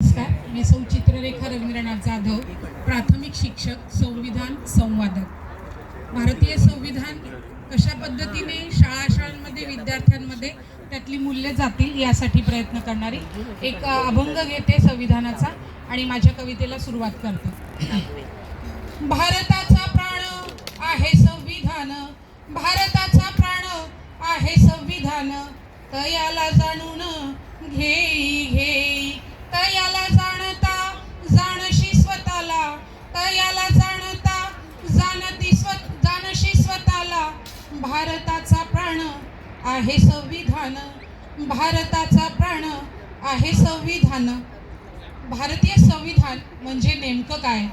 नमस्कार मी सौ चित्ररेखा रवींद्रनाथ जाधव प्राथमिक शिक्षक संविधान संवादक. भारतीय संविधान कशा पद्धतीने शाळा शाळांमध्ये विद्यार्थ्यांमध्ये त्यातली मूल्य जातील यासाठी प्रयत्न करणारी एक अभंग घेते संविधानाचा आणि माझ्या कवितेला सुरुवात करते. भारताचा प्राण आहे संविधान भारताचा प्राण आहे संविधान. तयाला जाणून घेई घे भारताचा प्राण आहे संविधान. भारताचा प्राण आहे संविधान. भारतीय संविधान म्हणजे नेमकं काय?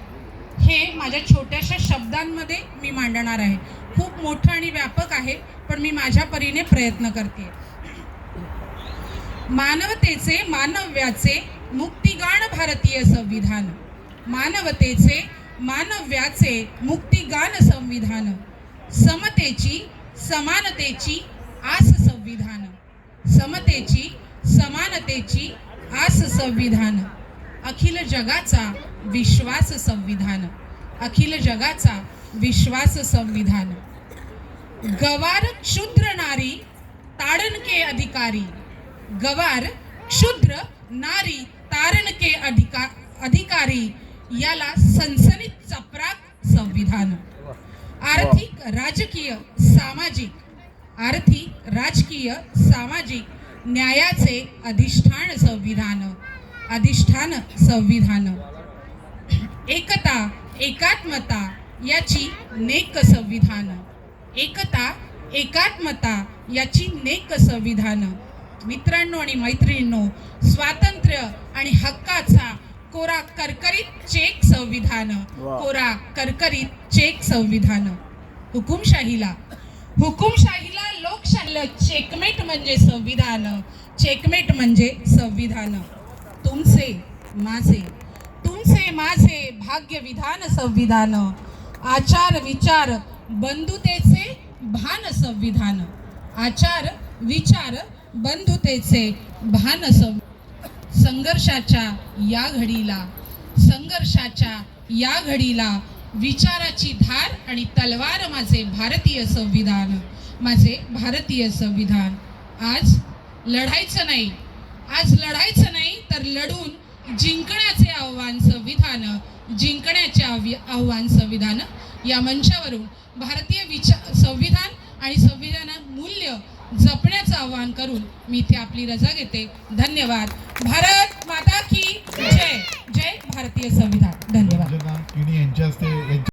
हे माझ्या छोट्याशा शब्दांमध्ये मी मांडणार आहे. खूप मोठं आणि व्यापक आहे पण मी माझ्या परीने प्रयत्न करते. मानवतेचे मानव्याचे मुक्तिगान भारतीय संविधान. मानवतेचे मानव्याचे मुक्तिगान संविधान. समतेची समानतेची आस संविधान समतेची समानतेची आस संविधान अखिल जगाचा विश्वास संविधान अखिल जगाचा विश्वास संविधान गवार क्षुद्र नारी ताडणके अधिकारी. गवार क्षुद्र नारी तारणके अधिका अधिकारी. याला सनसनीत चपराक संविधान. आर्थिक राजकीय सामाजिक आर्थिक राजकीय सामाजिक न्यायाचे अधिष्ठान संविधान अधिष्ठान संविधान. एकता एकात्मता याची नेक संविधान. एकता एकात्मता याची नेक संविधान. मित्रांनो आणि मैत्रिणींनो स्वातंत्र्य आणि हक्काचा कोरा करकरीत चेक संविधान. कोरा करकरीत चेक संविधान. हुकुमशाहीला हुकुमशाहीला लोकशाहीला चेकमेट म्हणजे संविधान. चेकमेट म्हणजे संविधान. तुमचे माझे. तुमचे माझे भाग्य विधान संविधान. आचार विचार बंधुतेचे भान संविधान. आचार विचार बंधुतेचे भान संव संघर्षाच्या या घडीला संघर्षाच्या या घडीला विचाराची धार आणि तलवार माझे भारतीय संविधान माझे भारतीय संविधान. आज लढायचं नाही. आज लढायचं नाही तर लढून जिंकण्याचे आव्हान संविधान जिंकण्याचे आव्हान संविधान. या मंचावरून भारतीय विचार संविधान आणि संविधान मूल्य जपण्याचं आवाहन करून मी इथे आपली रजा घेते. धन्यवाद. भारत माता की जय. जय भारतीय संविधान. धन्यवाद अंजना